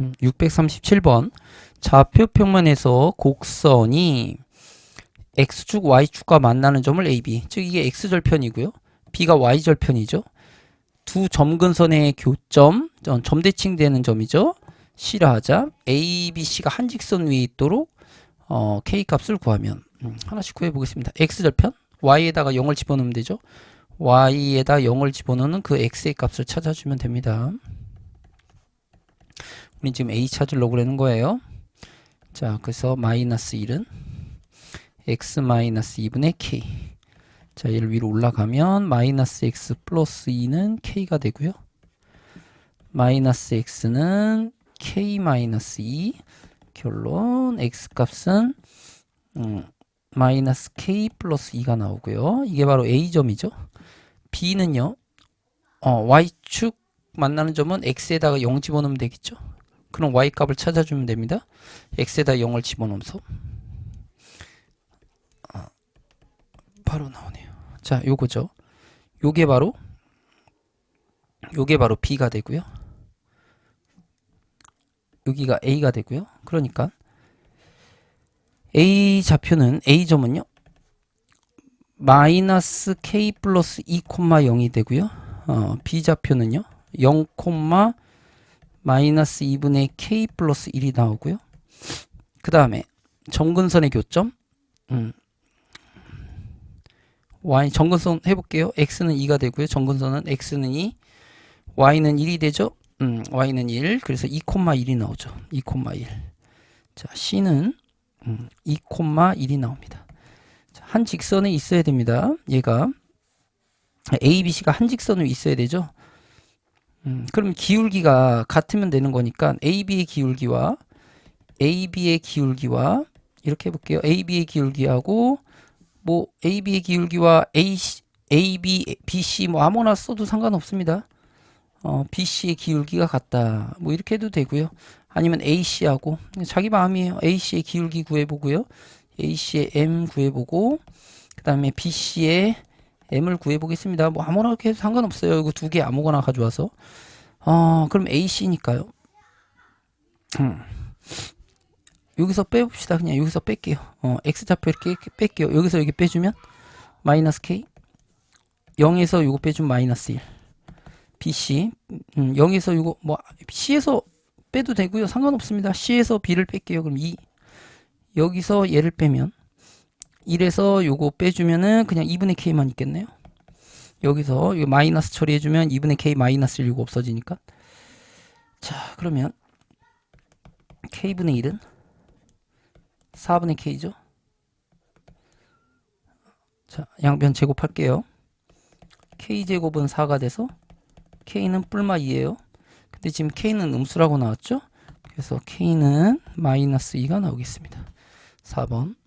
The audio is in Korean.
음, 637번 좌표 평면에서 곡선이 x축, y축과 만나는 점을 AB 즉 이게 x절편이고요. b가 y절편이죠. 두 점근선의 교점, 어, 점대칭되는 점이죠. C라 하자. A, B, C가 한 직선 위에 있도록 어, K 값을 구하면 음, 하나씩 구해 보겠습니다. x절편 y에다가 0을 집어넣으면 되죠. y에다 0을 집어넣는 그 x의 값을 찾아주면 됩니다. 우리 지금 a 찾으려고 그러는 거예요. 자, 그래서 마이너스 1은 x 마이너스 2분의 k. 자, 얘를 위로 올라가면 마이너스 x 플러스 2는 k가 되고요. 마이너스 x는 k 마이너스 2. 결론 x 값은 음, 마이너스 k 플러스 2가 나오고요. 이게 바로 a점이죠. b는요. 어, y축 만나는 점은 x에다가 0 집어넣으면 되겠죠. 그럼 y 값을 찾아주면 됩니다. x에다 0을 집어넣어서 아, 바로 나오네요. 자, 요거죠. 요게 바로 요게 바로 b가 되고요. 여기가 a가 되고요. 그러니까 a 좌표는 a 점은요. 마이너스 k 플러스 2 콤마 0이 되고요. 어, b 좌표는요. 0콤 마 마이너스 2분의 k 플러스 1이 나오고요. 그 다음에 정근선의 교점 음. y 정근선 해볼게요. x는 2가 되고요. 정근선은 x는 2, y는 1이 되죠. 음, y는 1, 그래서 2,1이 나오죠. 2,1. 자, c는 음, 2,1이 나옵니다. 자, 한 직선에 있어야 됩니다. 얘가 a, b, c가 한 직선에 있어야 되죠. 음, 그럼 기울기가 같으면 되는 거니까 AB의 기울기와 AB의 기울기와 이렇게 해볼게요. AB의 기울기하고 뭐 AB의 기울기와 AC, AB, BC 뭐 아무나 써도 상관없습니다. 어, BC의 기울기가 같다. 뭐 이렇게 해도 되고요. 아니면 AC하고 자기 마음이에요. AC의 기울기 구해보고요. AC의 M 구해보고 그 다음에 BC의 m을 구해보겠습니다. 뭐 아무나 해도 상관없어요. 이거 두 개 아무거나 가져와서. 어, 그럼 AC니까요. 음. 여기서 빼봅시다. 그냥 여기서 뺄게요. 어, X좌표 이렇게 뺄게요. 여기서 여기 빼주면 마이너스 K 0에서 요거 빼주면 마이너스 1 BC 음, 0에서 요거 뭐 C에서 빼도 되고요. 상관없습니다. C에서 B를 뺄게요. 그럼 2 여기서 얘를 빼면 1에서 요거 빼주면은 그냥 2분의 k만 있겠네요. 여기서 이 마이너스 처리해주면 2분의 k 마이너스 1 이거 없어지니까. 자, 그러면 k분의 1은 4분의 k죠. 자, 양변 제곱할게요. k제곱은 4가 돼서 k는 뿔마 2예요. 근데 지금 k는 음수라고 나왔죠? 그래서 k는 마이너스 2가 나오겠습니다. 4번